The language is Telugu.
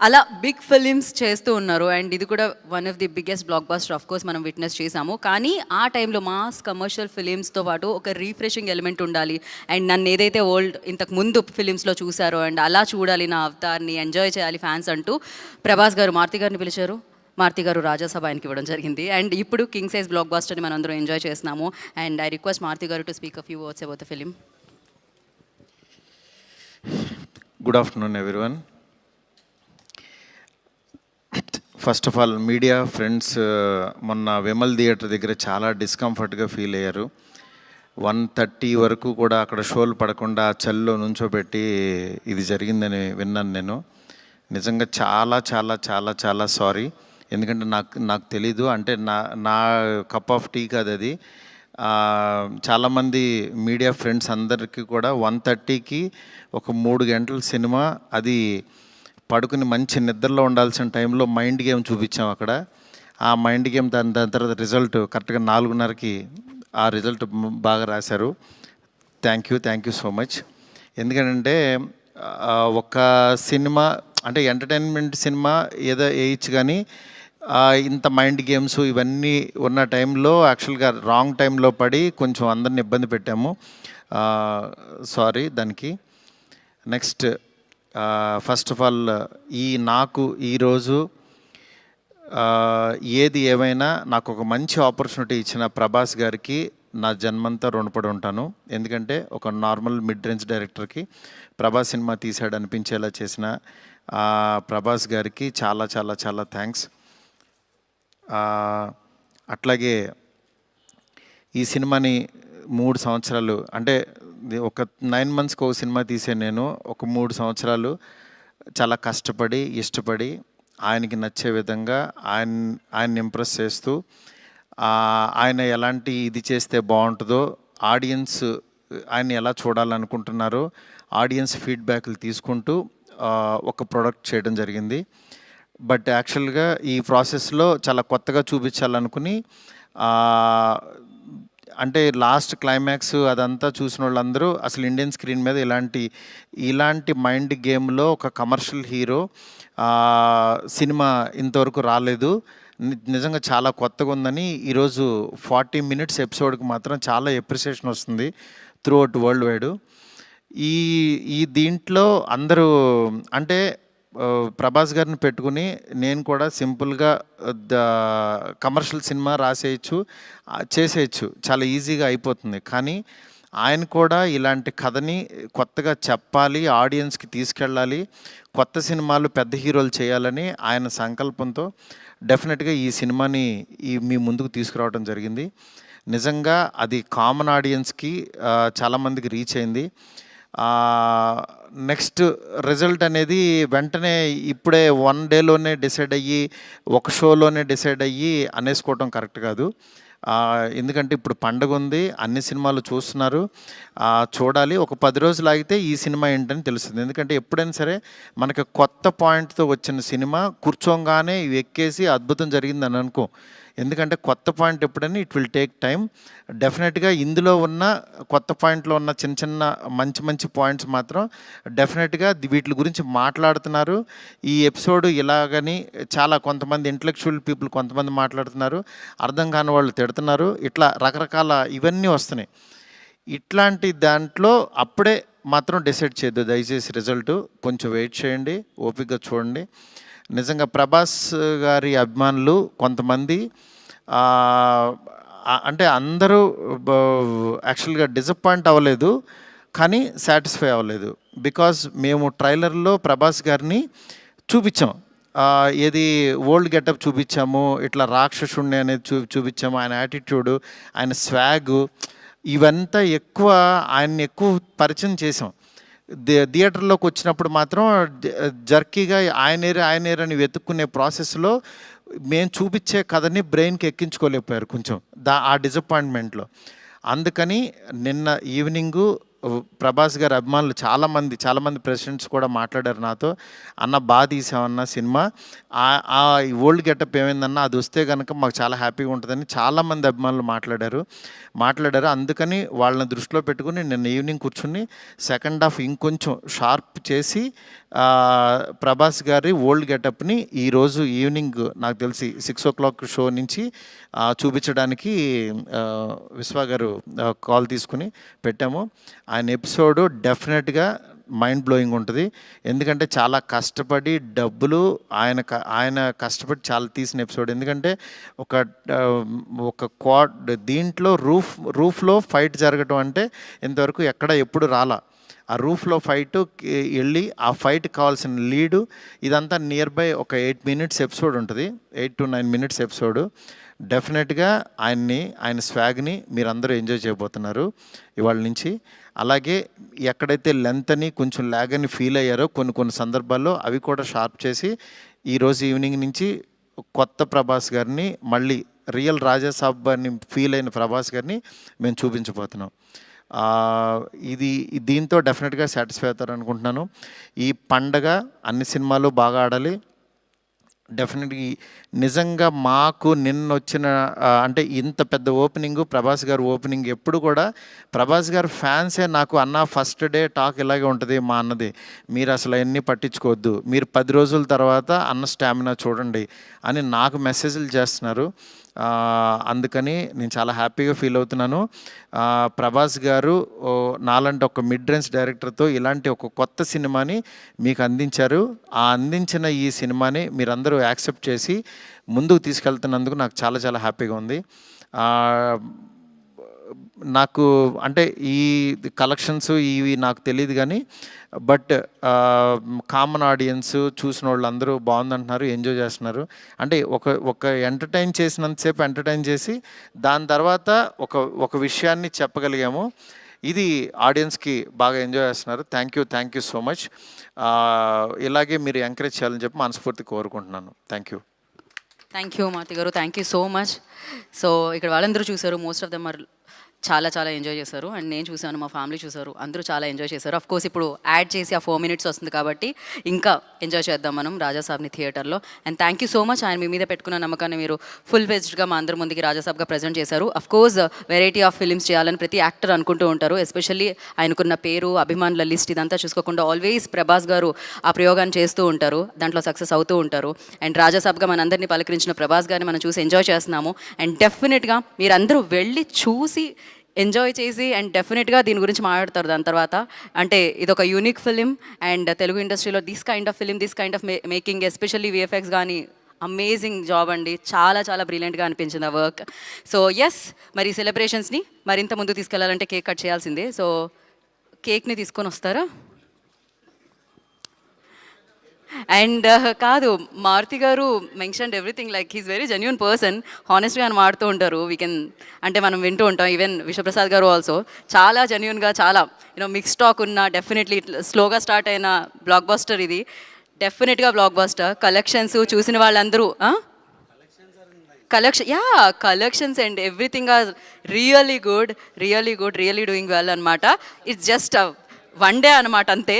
అలా బిగ్ ఫిలిమ్స్ చేస్తూ ఉన్నారు. అండ్ ఇది కూడా one of the biggest blockbuster of course మనం విట్నెస్ చేసాము కానీ ఆ టైంలో మాస్ కమర్షియల్ ఫిలిమ్స్తో పాటు ఒక రీఫ్రెషింగ్ ఎలిమెంట్ ఉండాలి. అండ్ నన్ను ఏదైతే ఓల్డ్ ఇంతకు ముందు ఫిలిమ్స్లో చూసారో అండ్ అలా చూడాలి నా అవతార్ని ఎంజాయ్ చేయాలి ఫ్యాన్స్ అంటూ ప్రభాస్ గారు మార్తి గారిని పిలిచారు. మార్తి గారు రాజ్యసభ ఆయనకి ఇవ్వడం జరిగింది. అండ్ ఇప్పుడు కింగ్ సైజ్ బ్లాక్ బాస్టర్ని మనం అందరం ఎంజాయ్ చేస్తున్నాము. And I request Maruthi garu to speak a few words about the film good afternoon everyone first of all media friends మొన్న విమల్ థియేటర్ దగ్గర చాలా డిస్కంఫర్ట్గా ఫీల్ అయ్యారు. వన్ థర్టీ వరకు కూడా అక్కడ షోలు పడకుండా చల్లో నుంచోబెట్టి ఇది జరిగిందని విన్నాను నేను. నిజంగా చాలా చాలా చాలా చాలా సారీ ఎందుకంటే నాకు నాకు తెలీదు. అంటే నా నా కప్ ఆఫ్ టీ కాదు అది. చాలామంది మీడియా ఫ్రెండ్స్ అందరికీ కూడా వన్ థర్టీకి ఒక మూడు గంటల సినిమా అది పడుకుని మంచి నిద్రలో ఉండాల్సిన టైంలో మైండ్ గేమ్ చూపించాం అక్కడ. ఆ మైండ్ గేమ్ దాని దాని తర్వాత రిజల్ట్ కరెక్ట్గా నాలుగున్నరకి ఆ రిజల్ట్ బాగా రాశారు. Thank you thank you so much. ఎందుకంటే ఒక సినిమా అంటే ఎంటర్టైన్మెంట్ సినిమా ఏదో వేయచ్చు కానీ ఇంత మైండ్ గేమ్స్ ఇవన్నీ ఉన్న టైంలో యాక్చువల్గా రాంగ్ టైంలో పడి కొంచెం అందరిని ఇబ్బంది పెట్టాము. సారీ దానికి. నెక్స్ట్ ఫస్ట్ ఆఫ్ ఆల్ ఈ నాకు ఈరోజు ఏది ఏమైనా నాకు ఒక మంచి ఆపర్చునిటీ ఇచ్చిన ప్రభాస్ గారికి నా జన్మంతా రుణపడి ఉంటాను. ఎందుకంటే ఒక నార్మల్ మిడ్ రేంజ్ డైరెక్టర్కి ప్రభాస్ సినిమా తీసాడు అనిపించేలా చేసిన ప్రభాస్ గారికి చాలా చాలా చాలా థ్యాంక్స్ అట్లాగే ఈ సినిమాని మూడు సంవత్సరాలు అంటే ఒక నైన్ మంత్స్కి ఒక సినిమా తీసే నేను. ఒక మూడు సంవత్సరాలు చాలా కష్టపడి ఇష్టపడి ఆయనకి నచ్చే విధంగా ఆయన ఆయన్ని ఇంప్రెస్ చేస్తూ ఆయన ఎలాంటి ఇది చేస్తే బాగుంటుందో ఆడియన్స్ ఆయన ఎలా చూడాలనుకుంటున్నారో ఆడియన్స్ ఫీడ్బ్యాక్లు తీసుకుంటూ ఒక ప్రోడక్ట్ చేయడం జరిగింది. బట్ యాక్చువల్గా ఈ ప్రాసెస్లో చాలా కొత్తగా చూపించాలనుకుని అంటే లాస్ట్ క్లైమాక్స్ అదంతా చూసిన వాళ్ళందరూ అసలు ఇండియన్ స్క్రీన్ మీద ఇలాంటి ఇలాంటి మైండ్ గేమ్లో ఒక కమర్షియల్ హీరో సినిమా ఇంతవరకు రాలేదు. నిజంగా చాలా కొత్తగా ఉందని ఈరోజు ఫార్టీ మినిట్స్ ఎపిసోడ్కి మాత్రం చాలా ఎప్రిసియేషన్ వస్తుంది త్రూ అవుట్ వరల్డ్ వైడ్. ఈ ఈ దీంట్లో అందరూ అంటే ప్రభాస్ గారిని పెట్టుకుని నేను కూడా సింపుల్గా ద కమర్షియల్ సినిమా రాసేయచ్చు చేసేయచ్చు. చాలా ఈజీగా అయిపోతుంది. కానీ ఆయన కూడా ఇలాంటి కథని కొత్తగా చెప్పాలి ఆడియన్స్కి తీసుకెళ్ళాలి కొత్త సినిమాలు పెద్ద హీరోలు చేయాలని ఆయన సంకల్పంతో డెఫినెట్గా ఈ సినిమాని ఈ మీ ముందుకు తీసుకురావడం జరిగింది. నిజంగా అది కామన్ ఆడియన్స్కి చాలామందికి రీచ్ అయింది. నెక్స్ట్ రిజల్ట్ అనేది వెంటనే ఇప్పుడే వన్ డేలోనే డిసైడ్ అయ్యి ఒక షోలోనే డిసైడ్ అయ్యి అనేసుకోవటం కరెక్ట్ కాదు. ఎందుకంటే ఇప్పుడు పండగ ఉంది అన్ని సినిమాలు చూస్తున్నారు. చూడాలి ఒక పది రోజులు ఆగితే ఈ సినిమా ఏంటని తెలుస్తుంది. ఎందుకంటే ఎప్పుడైనా సరే మనకి కొత్త పాయింట్తో వచ్చిన సినిమా కూర్చోగానే ఎక్కేసి అద్భుతం జరిగిందని అనుకో. ఎందుకంటే కొత్త పాయింట్ ఎప్పుడని ఇట్ విల్ టేక్ టైం డెఫినెట్గా ఇందులో ఉన్న కొత్త పాయింట్లో ఉన్న చిన్న చిన్న మంచి మంచి పాయింట్స్ మాత్రం డెఫినెట్గా వీటి గురించి మాట్లాడుతున్నారు. ఈ ఎపిసోడ్ ఇలాగని చాలా కొంతమంది ఇంటలెక్చువల్ పీపుల్ కొంతమంది మాట్లాడుతున్నారు. అర్థం కాని వాళ్ళు తిడుతున్నారు. ఇట్లా రకరకాల ఇవన్నీ వస్తున్నాయి. ఇట్లాంటి దాంట్లో అప్పుడే మాత్రం డిసైడ్ చేయొద్దు. దయచేసి రిజల్ట్ కొంచెం వెయిట్ చేయండి. ఓపికగా చూడండి. నిజంగా ప్రభాస్ గారి అభిమానులు కొంతమంది అంటే అందరూ యాక్చువల్గా డిసప్పాయింట్ అవ్వలేదు కానీ సాటిస్ఫై అవ్వలేదు. బికాజ్ మేము ట్రైలర్లో ప్రభాస్ గారిని చూపించాం. ఏది ఓల్డ్ గెటప్ చూపించాము ఇట్లా రాక్షసుణ్ణి అనేది చూ చూపించాము ఆయన యాటిట్యూడు ఆయన స్వాగ్ ఇవంతా ఎక్కువ ఆయన్ని ఎక్కువ పరిచయం చేసాం థియేటర్లోకి వచ్చినప్పుడు మాత్రం జర్కీగా ఆయనేరు ఆయనేరు అని వెతుక్కునే ప్రాసెస్లో మేము చూపించే కథని బ్రెయిన్కి ఎక్కించుకోలేకపోయారు కొంచెం దా ఆ డిసప్పాయింట్మెంట్లో. అందుకని నిన్న ఈవినింగు ప్రభాస్ గారి అభిమానులు చాలామంది చాలామంది ప్రెసిడెంట్స్ కూడా మాట్లాడారు నాతో. అన్న బాగా తీసామన్న సినిమా. ఆ- ఓల్డ్ గెటప్ ఏమైందన్న అది వస్తే కనుక మాకు చాలా హ్యాపీగా ఉంటుందని చాలామంది అభిమానులు మాట్లాడారు. మాట్లాడారు. అందుకని వాళ్ళని దృష్టిలో పెట్టుకుని నిన్న ఈవినింగ్ కూర్చుని సెకండ్ హాఫ్ ఇంకొంచెం షార్ప్ చేసి ప్రభాస్ గారి ఓల్డ్ గెటప్ని ఈరోజు ఈవినింగ్ నాకు తెలిసి సిక్స్ ఓ క్లాక్ షో నుంచి చూపించడానికి విశ్వ గారు కాల్ తీసుకుని పెట్టాము. ఆయన ఎపిసోడ్ డెఫినెట్గా మైండ్ బ్లోయింగ్ ఉంటుంది. ఎందుకంటే చాలా కష్టపడి డబ్బులు ఆయన ఆయన కష్టపడి చాలా తీసిన ఎపిసోడ్. ఎందుకంటే ఒక ఒక క్వాడ్ దీంట్లో రూఫ్ రూఫ్లో ఫైట్ జరగటం అంటే ఇంతవరకు ఎక్కడ ఎప్పుడు రాలా. ఆ రూఫ్లో ఫైట్ వెళ్ళి ఆ ఫైట్ కావాల్సిన లీడు ఇదంతా నియర్ బై ఒక ఎయిట్ మినిట్స్ ఎపిసోడ్ ఉంటుంది. Eight to nine minutes episode. డెఫినెట్గా ఆయన్ని ఆయన స్వాగ్ని మీరందరూ ఎంజాయ్ చేయబోతున్నారు ఇవాళ నుంచి. అలాగే ఎక్కడైతే లెంత్ అని కొంచెం ల్యాగ్ అని ఫీల్ అయ్యారో కొన్ని కొన్ని సందర్భాల్లో అవి కూడా షార్ప్ చేసి ఈరోజు ఈవినింగ్ నుంచి కొత్త ప్రభాస్ గారిని మళ్ళీ రియల్ రాజాసాబ్ అని ఫీల్ అయిన ప్రభాస్ గారిని మేము చూపించబోతున్నాం. ఇది దీంతో డెఫినెట్గా సాటిస్ఫై అవుతారు అనుకుంటున్నాను ఈ పండగ అన్ని సినిమాలు బాగా ఆడాలి. డెఫినెట్గా నిజంగా మాకు నిన్న వచ్చిన అంటే ఇంత పెద్ద ఓపెనింగ్ ప్రభాస్ గారు ఓపెనింగ్ ఎప్పుడు కూడా ప్రభాస్ గారు ఫ్యాన్సే నాకు అన్న ఫస్ట్ డే టాక్ ఇలాగే ఉంటుంది మా అన్నది. మీరు అసలు అన్నీ పట్టించుకోవద్దు. మీరు పది రోజుల తర్వాత అన్న స్టామినా చూడండి అని నాకు మెసేజ్లు చేస్తున్నారు. అందుకని నేను చాలా హ్యాపీగా ఫీల్ అవుతున్నాను. ప్రభాస్ గారు నాలాంటి ఒక మిడ్ రేంజ్ డైరెక్టర్తో ఇలాంటి ఒక కొత్త సినిమాని మీకు అందించారు. ఆ అందించిన ఈ సినిమాని మీరందరూ యాక్సెప్ట్ చేసి ముందుకు తీసుకెళ్తున్నందుకు నాకు చాలా చాలా హ్యాపీగా ఉంది. నాకు అంటే ఈ కలెక్షన్స్ ఇవి నాకు తెలియదు కానీ బట్ కామన్ ఆడియన్స్ చూసిన వాళ్ళు అందరూ బాగుందంటున్నారు ఎంజాయ్ చేస్తున్నారు. అంటే ఒక ఒక ఎంటర్టైన్ చేసినంతసేపు ఎంటర్టైన్ చేసి దాని తర్వాత ఒక ఒక విషయాన్ని చెప్పగలిగాము. ఇది ఆడియన్స్కి బాగా ఎంజాయ్ చేస్తున్నారు. Thank you thank you so much ఇలాగే మీరు ఎంకరేజ్ చేయాలని చెప్పి మనస్ఫూర్తి కోరుకుంటున్నాను. Thank you thank you Maruthi garu. Thank you so much so ఇక్కడ వాళ్ళందరూ చూసారు మోస్ట్ ఆఫ్ దెమ్ ఆర్ చాలా చాలా ఎంజాయ్ చేశారు. అండ్ నేను చూశాను మా ఫ్యామిలీ చూసారు అందరూ చాలా ఎంజాయ్ చేశారు. అఫ్ కోర్స్ ఇప్పుడు యాడ్ చేసి ఆ ఫోర్ మినిట్స్ వస్తుంది కాబట్టి ఇంకా ఎంజాయ్ చేద్దాం మనం రాజాసాబ్ని థియేటర్లో and thank you so much ఆయన మీ మీద పెట్టుకున్న నమ్మకాన్ని మీరు ఫుల్ ఫెజ్డ్గా మా అందరి ముందుకి రాజాసాబ్గా ప్రజెంట్ చేశారు. Of course variety of films చేయాలని ప్రతి యాక్టర్ అనుకుంటూ ఉంటారు. ఎస్పెషల్లీ ఆయనకున్న పేరు అభిమానుల లిస్ట్ ఇదంతా చూసుకోకుండా ఆల్వేస్ ప్రభాస్ గారు ఆ ప్రయోగాన్ని చేస్తూ ఉంటారు. దాంట్లో సక్సెస్ అవుతూ ఉంటారు. అండ్ రాజాసాబ్గా మనందరినీ పలకరించిన ప్రభాస్ గారిని మనం చూసి ఎంజాయ్ చేస్తున్నాము. అండ్ డెఫినెట్గా మీరందరూ వెళ్ళి చూసి ఎంజాయ్ చేసి అండ్ డెఫినెట్గా దీని గురించి మాట్లాడతారు. దాని తర్వాత అంటే ఇది ఒక యూనిక్ ఫిలిం అండ్ తెలుగు ఇండస్ట్రీలో this kind of film this kind of making especially VFX కానీ అమేజింగ్ జాబ్ అండి. చాలా చాలా బ్రిలియంట్గా అనిపించింది ఆ వర్క్ సో ఎస్ మరి సెలబ్రేషన్స్ని మరింత ముందు తీసుకెళ్ళాలంటే కేక్ కట్ చేయాల్సిందే. సో కేక్ని తీసుకొని వస్తారా? అండ్ కాదు Maruthi garu mention everything like he's very genuine person హానెస్ట్గా అని మాడుతూ ఉంటారు. వీ కెన్ అంటే మనం వింటూ ఉంటాం. ఈవెన్ విశ్వప్రసాద్ గారు ఆల్సో చాలా జెన్యున్గా చాలా యూనో మిక్స్ టాక్ ఉన్న డెఫినెట్లీ స్లోగా స్టార్ట్ అయిన బ్లాక్ బాస్టర్ ఇది. డెఫినెట్గా బ్లాక్ బాస్టర్ కలెక్షన్స్ చూసిన వాళ్ళందరూ collection yeah collections and everything are really good really good really doing well అనమాట ఇట్స్ జస్ట్ వన్ డే అనమాట అంతే.